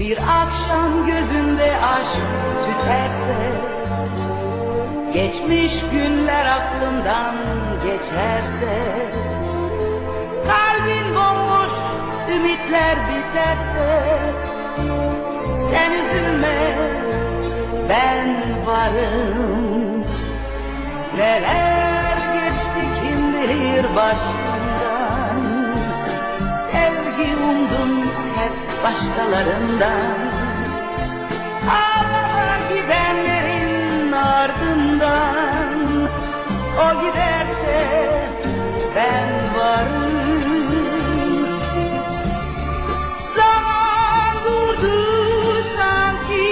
Bir akşam gözünde aşk tüterse Geçmiş günler aklımdan geçerse Kalbin bomboş ümitler biterse Sen üzülme ben varım. Neler geçti kim bilir başından hep başkalarından. Ağlama gidenlerin ardından O giderse ben varım. Zaman durdu sanki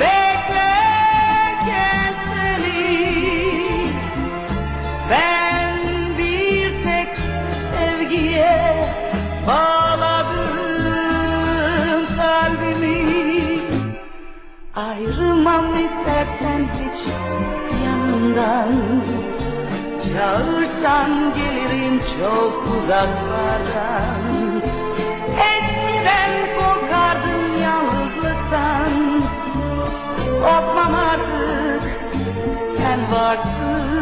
Beklerken seni. Ben bir tek sevgiye bağladım Ayrılmam istersen hiç yanından Çağırsan gelirim çok uzaklardan. Eskiden korkardım yalnızlıktan. Korkmam artık sen varsın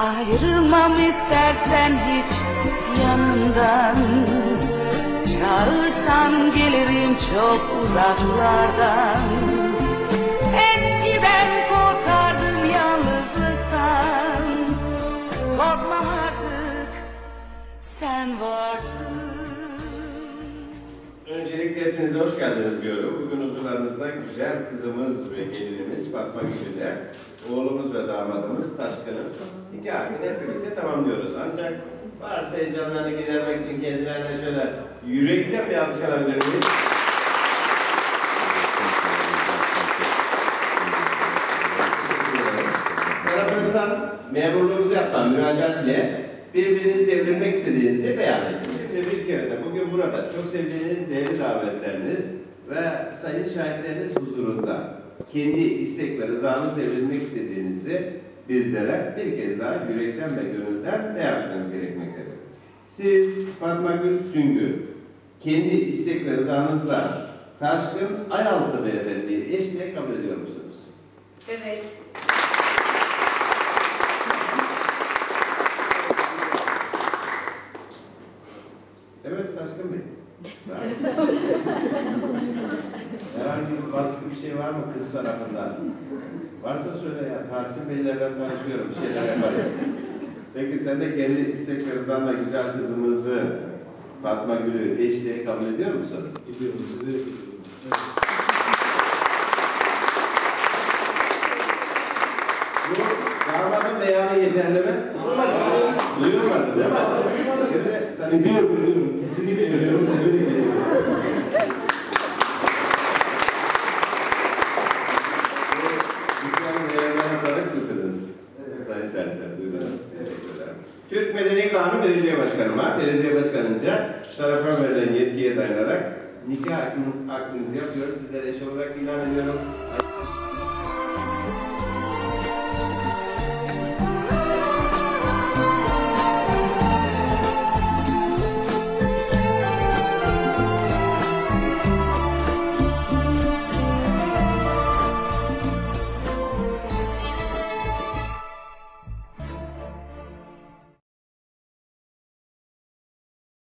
Ayrılmam istersen hiç yanından. Çağırsan gelirim çok uzaklardan. Eskiden korkardım yalnızlıktan. Korkmam artık sen varsın Öncelikle hepinize hoş geldiniz diyorum. Bugün huzurlarınızda güzel kızımız ve gelinimiz Fatma Gül'le oğlumuz ve damadımız Taşkın'ın nikahını hep birlikte tamamlıyoruz. Ancak varsa heyecanlarını gidermek için kendilerine şöyle yürekten bir alkış alabilir miyiz? Tarafınızdan memurluğumuzu yapan müracaat ile birbirinizle evlenmek istediğinizi beyan ettiniz. Kere de bugün burada çok sevdiğiniz değerli davetleriniz ve sayın şahitleriniz huzurunda kendi istek ve rızanızla evlenmek istediğinizi bizlere bir kez daha yürekten ve gönülden beyan etmeniz gerekmektedir. Siz Fatma Gül Süngü kendi istek ve rızanızla Taşkın Ayaltı Beyefendi'yi eşliğe kabul ediyor musunuz? Evet Taşkın Bey. Herhangi bir baskı bir şey var mı kız tarafından? Varsa söyle ya. Tahsin Bey'le ben tanışıyorum. Bir şeyler yaparız. Peki sen de kendi istek ve rızanla güzel kızımızı Fatma Gül'ü eşliğe kabul ediyor musun? Ediyorum, size ediyorum. Bu damadın beyanı yeterli mi? Duyurmadı değil mi? Şimdi Ediyorum, ediyorum. Kesinlikle ediyorum, de ediyorum. Türk Medeni Kanun Belediye Başkanı var. Belediye Başkanınca tarafa verilen yetkiye dayanarak nikah akdinizi yapıyoruz. Sizlere eş olarak ilan ediyorum.